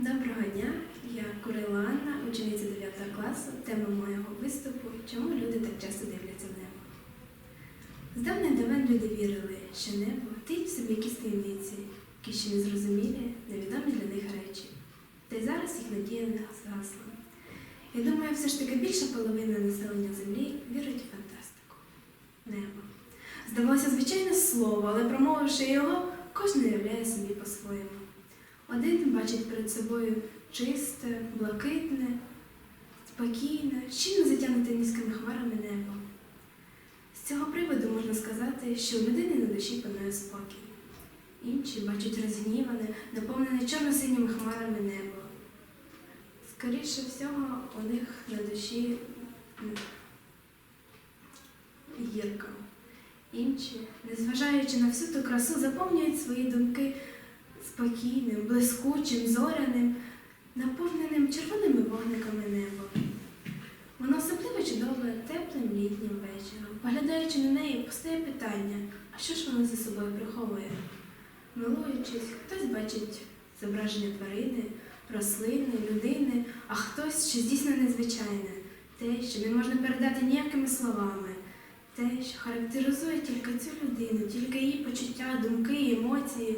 Доброго дня, я Курила Анна, учениця 9 класу. Тема моєго виступу Чому люди так часто дивляться в небо? Здавна давен люди вірили, що небо таїть в собі якісь таємниці, які ще незрозумілі, невідомі для них речі. Та й зараз їх надія не згасла. Я думаю, все ж таки більша половина населення Землі вірить у фантастику. Небо. Здавалося, звичайне слово, але промовивши його, кожен уявляє собі по-своєму. Один бачить перед собою чисте, блакитне, спокійне, щільно затягнуте низькими хмарами небо. З цього приводу можна сказати, що у людини на душі панує спокій. Інші бачать розгніване, наповнене чорно-синіми хмарами небо. Скоріше всього, у них на душі гірка. Інші, незважаючи на всю ту красу, заповнюють свої думки спокійним, блискучим, зоряним, наповненим червоними вогниками небо. Воно особливо чудове теплим літнім вечором. Поглядаючи на неї, постає питання, а що ж воно за собою приховує? Милуючись, хтось бачить зображення тварини, рослини, людини, а хтось щось дійсно незвичайне, те, що не можна передати ніякими словами, те, що характеризує тільки цю людину, тільки її почуття, думки, емоції.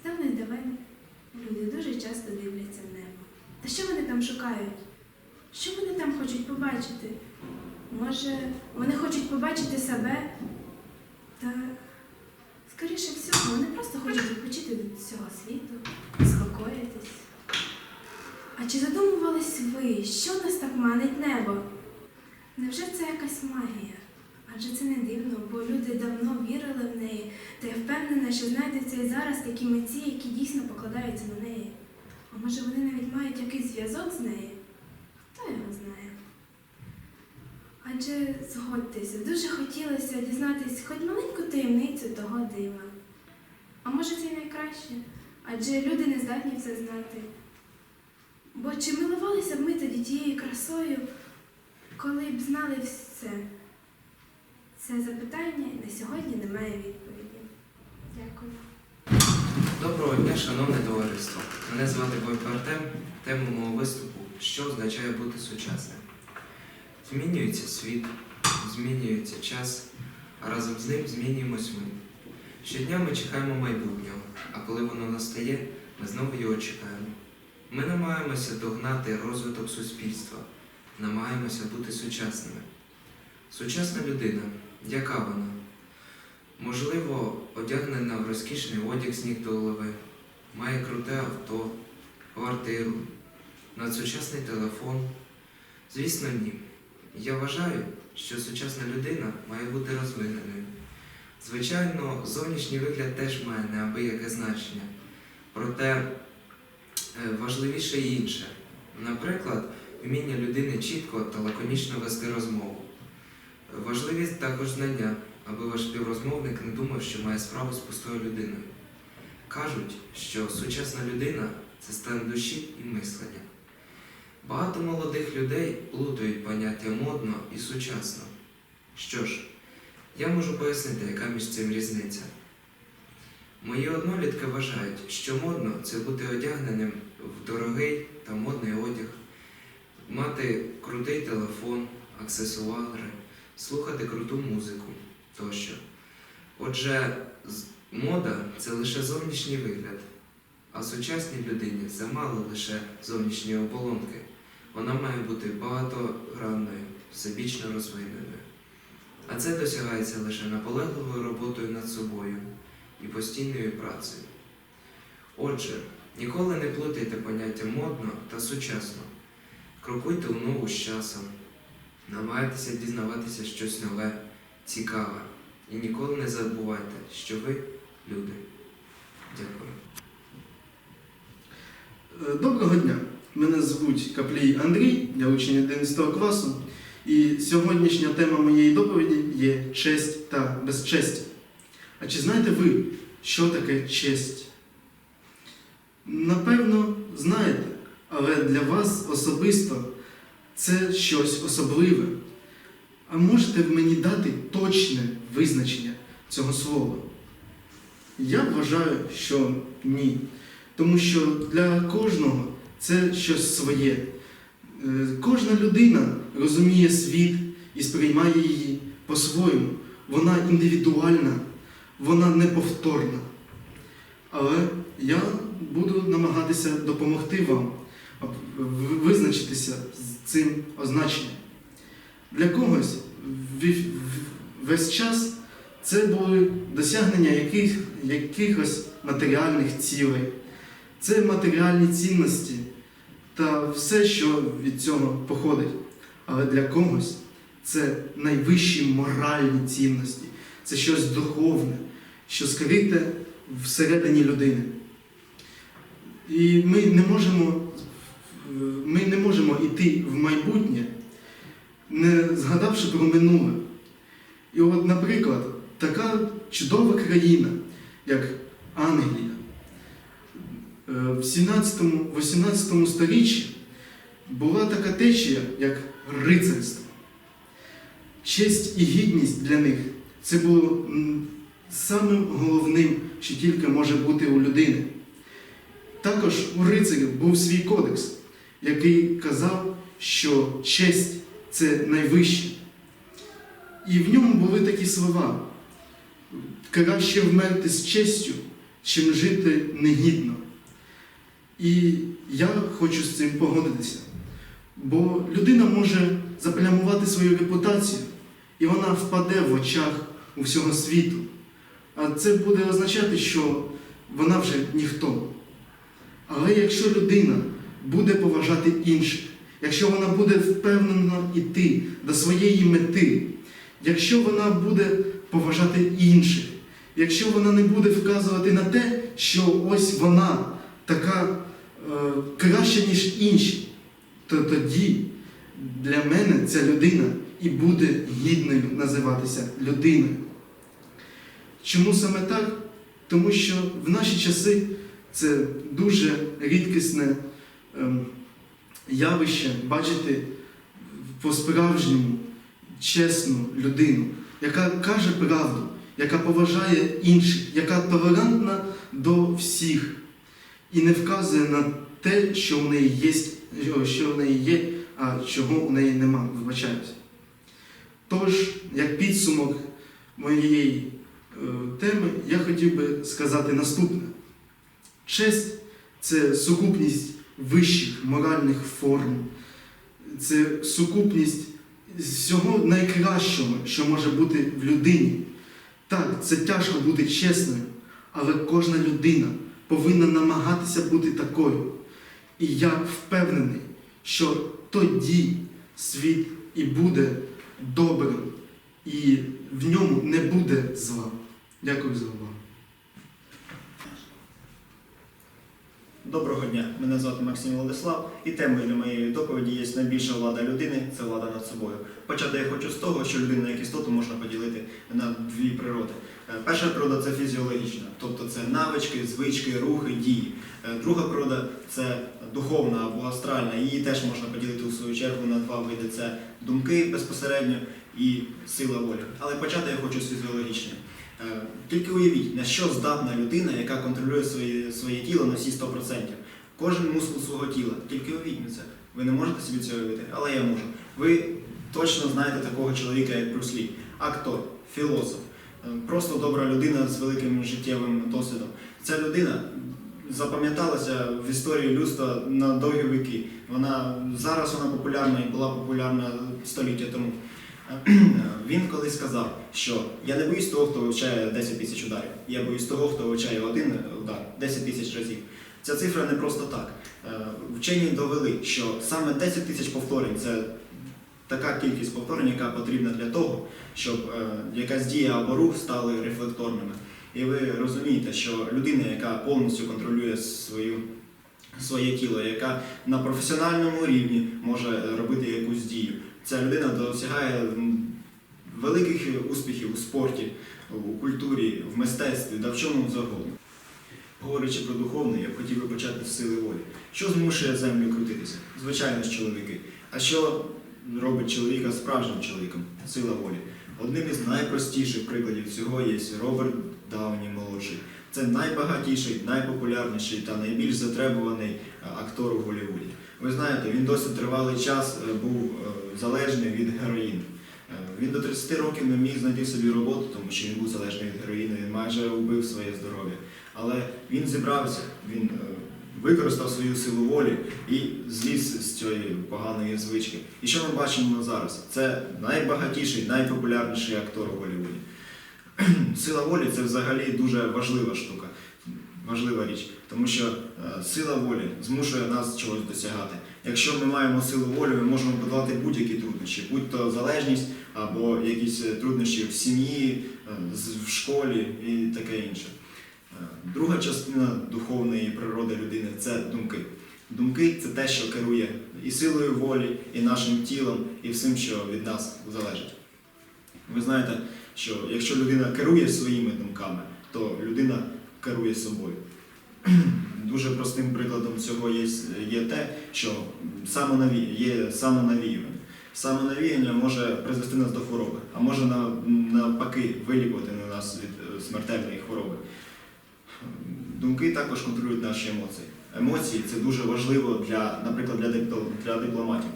Здавна й давен люди дуже часто дивляться в небо. Та що вони там шукають? Що вони там хочуть побачити? Може, вони хочуть побачити себе? Та, скоріше всього, вони просто хочуть відпочити від цього світу, заспокоїтись. А чи задумувались ви, що нас так манить небо? Невже це якась магія? Адже це не дивно, бо люди давно вірили в неї, та я впевнена, що знайдуться і зараз такі митці, які дійсно покладаються на неї. А може вони навіть мають якийсь зв'язок з нею? Хто його знає? Адже згодьтеся, дуже хотілося дізнатись хоч маленьку таємницю того дива. А може це й найкраще? Адже люди не здатні все знати. Бо чи милувалися б ми тоді тією красою, коли б знали все? Це запитання на сьогодні немає відповіді. Дякую. Доброго дня, шановне товариство. Мене звати Бойко Артем. Тема мого виступу що означає бути сучасним. Змінюється світ, змінюється час, а разом з ним змінюємось ми. Щодня ми чекаємо майбутнього, а коли воно настає, ми знову його чекаємо. Ми намагаємося догнати розвиток суспільства, намагаємося бути сучасними. Сучасна людина, яка вона? Можливо, одягнена в розкішний одяг з ніг до голови, має круте авто, квартиру, надсучасний телефон. Звісно, ні. Я вважаю, що сучасна людина має бути розвиненою. Звичайно, зовнішній вигляд теж має неабияке значення, проте е, важливіше інше. Наприклад, вміння людини чітко та лаконічно вести розмову. Важливі також знання, аби ваш співрозмовник не думав, що має справу з пустою людиною. Кажуть, що сучасна людина це стан душі і мислення. Багато молодих людей плутають поняття модно і сучасно. Що ж, я можу пояснити, яка між цим різниця. Мої однолітки вважають, що модно це бути одягненим в дорогий та модний одяг, мати крутий телефон, аксесуари, слухати круту музику тощо. Отже, мода це лише зовнішній вигляд, а сучасній людині замало лише зовнішньої оболонки. Вона має бути багатогранною, всебічно розвиненою. А це досягається лише наполегливою роботою над собою і постійною працею. Отже, ніколи не плутайте поняття модно та сучасно. Крокуйте у ногу з часом, намагайтеся дізнаватися щось нове, цікаве. І ніколи не забувайте, що ви люди. Дякую. Е, Доброго дня! Мене звуть Каплій Андрій, я учень 11 класу. І сьогоднішня тема моєї доповіді є честь та безчестя. А чи знаєте ви, що таке честь? Напевно, знаєте, але для вас особисто це щось особливе. А можете в мені дати точне визначення цього слова? Я вважаю, що ні. тому що для кожного це щось своє. Е, Кожна людина розуміє світ і сприймає її по-своєму. Вона індивідуальна, вона неповторна. Але я буду намагатися допомогти вам визначитися з цим означенням. Для когось весь час це були досягнення яких, якихось матеріальних цілей, це матеріальні цінності та все, що від цього походить. Але для когось це найвищі моральні цінності, це щось духовне, що скрите всередині людини. І ми не можемо, ми не можемо йти в майбутнє, не згадавши про минуле. І от, наприклад, така чудова країна, як Англія, е, в 17-18 сторіччі була така течія, як рицарство. Честь і гідність для них це було самим головним, що тільки може бути у людини. Також у рицарів був свій кодекс, який казав, що честь це найвище. І в ньому були такі слова: краще вмерти з честю, чим жити негідно. І я хочу з цим погодитися. Бо людина може заплямувати свою репутацію, і вона впаде в очах у всього світу. А це буде означати, що вона вже ніхто. Але якщо людина буде поважати інших, якщо вона буде впевнено йти до своєї мети, якщо вона буде поважати інших, якщо вона не буде вказувати на те, що ось вона така е, краща, ніж інші, то тоді для мене ця людина і буде гідною називатися людиною. Чому саме так? Тому що в наші часи це дуже рідкісне явище бачити по-справжньому чесну людину, яка каже правду, яка поважає інших, яка толерантна до всіх і не вказує на те, що в неї є, що в неї є, а чого у неї нема. Вибачаюсь. Тож, як підсумок моєї е, теми, я хотів би сказати наступне. Честь це сукупність вищих моральних форм, це сукупність всього найкращого, що може бути в людині. Так, це тяжко бути чесною, але кожна людина повинна намагатися бути такою. І я впевнений, що тоді світ і буде добрим, і в ньому не буде зла. Дякую за увагу. Доброго дня, мене звати Максим Владислав, і темою для моєї доповіді є найбільша влада людини це влада над собою. Почати я хочу з того, що людину як істоту можна поділити на дві природи. Е, Перша природа це фізіологічна, тобто це навички, звички, рухи, дії. Е, Друга природа це духовна або астральна. Її теж можна поділити у свою чергу на два види: це думки безпосередньо і сила волі. Але почати я хочу з фізіологічної. Е, Тільки уявіть, на що здатна людина, яка контролює своє, своє тіло на всі 100%. Кожен мускул свого тіла. Тільки уявіть це. Ви не можете собі це уявити, але я можу. Ви точно знаєте такого чоловіка, як Брюс Лі. Актор, філософ, е, просто добра людина з великим життєвим досвідом. Ця людина запам'яталася в історії людства на довгі віки. Вона зараз вона популярна і була популярна століття тому. Він колись сказав, що я не боюсь того, хто вивчає 10 тисяч ударів. Я боюсь того, хто вивчає один удар 10 тисяч разів. Ця цифра не просто так. Е, Вчені довели, що саме 10 тисяч повторень це така кількість повторень, яка потрібна для того, щоб е, якась дія або рух стали рефлекторними. І ви розумієте, що людина, яка повністю контролює свою, своє тіло, яка на професіональному рівні може робити якусь дію, ця людина досягає великих успіхів у спорті, у культурі, в мистецтві, да в чому завгодно. Говорячи про духовне, я б хотів би почати з сили волі. Що змушує землю крутитися? Звичайно ж, чоловіки. А що робить чоловіка справжнім чоловіком? Сила волі. Одним із найпростіших прикладів цього є Роберт Дауні молодший. Це найбагатіший, найпопулярніший та найбільш затребуваний е, актор у Голлівуді. Ви знаєте, він досить тривалий час е, був е, залежний від героїну. Е, Він до 30 років не міг знайти собі роботу, тому що він був залежний від героїни, він майже убив своє здоров'я. Але він зібрався, він використав свою силу волі і зліз з цієї поганої звички. І що ми бачимо зараз? Це найбагатіший, найпопулярніший актор у Голлівуді. Сила волі це взагалі дуже важлива штука, важлива річ, тому що е, сила волі змушує нас чогось досягати. Якщо ми маємо силу волі, ми можемо подолати будь-які труднощі, будь то залежність або якісь е, труднощі в сім'ї, е, в школі і таке інше. Друга частина духовної природи людини це думки. Думки це те, що керує і силою волі, і нашим тілом, і всім, що від нас залежить. Ви знаєте, що якщо людина керує своїми думками, то людина керує собою. Дуже простим прикладом цього є, є те, що самонаві... є самонавіювання. Самонавіяння може призвести нас до хвороби, а може навпаки вилікувати на нас від е, смертельної хвороби. Думки також контролюють наші емоції. Емоції це дуже важливо для, наприклад, для, для дипломатів.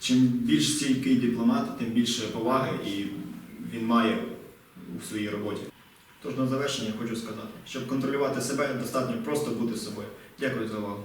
Чим більш стійкий дипломат, тим більше поваги і він має у своїй роботі. Тож на завершення хочу сказати, щоб контролювати себе, достатньо просто бути собою. Дякую за увагу.